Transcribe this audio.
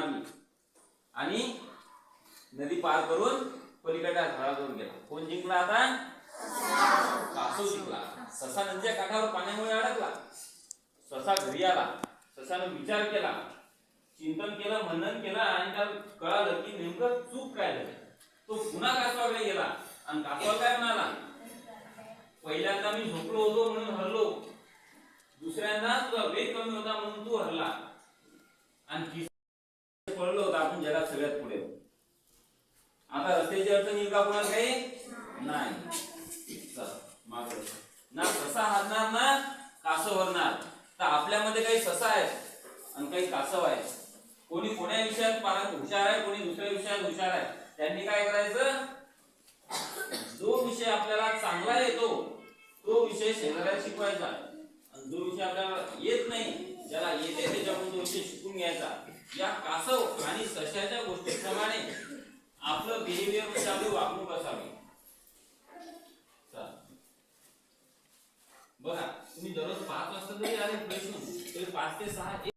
मारली. आणि नदी पार करून पलीकडच्या घराजवळ गेला. कोण जिंकला आता? कासव जिंकला. ससा नदीच्या काठावर पाण्यामुळे अडकला. ससा घरी आला. ससानं विचार केला. चिंतन केलं मनन केलं आणि त्याला कळालं की नेमकं चूक काय झाली. तो पुन्हा कासवाकडे गेला. आणि कासवा काय म्हणाला? पहिल्यांदा मी झोपलो होतो म्हणून हरलो. दुसऱ्यांदा तुझा वेग कमी होता म्हणून तू हरला. आणि आपण जगात सगळ्यात पुढे. आता रस्त्याची अडचण येईल का कोणाला काही? नाही. ना ससा हरणार ना कासव हरणार तर आपल्यामध्ये काही ससा आहेत आणि काही कासव आहेत कोणी कोण्या विषयात हुशार आहे कोणी दुसऱ्या विषयात हुशार आहे. त्यांनी काय करायचं? जो विषय आपल्याला चांगला येतो तो विषय शेजाऱ्याला शिकवायचा. आणि जो विषय आपल्याला येत नाही ज्याला येते त्याच्याकडून तो विषय या कासव आणि सशाच्या गोष्टीप्रमाणे आपलं बिहेवियर चालू वागणूक असावी. बघा तुम्ही दररोज पाच वाजता जरी आले प्रश्न तरी पाच ते सहा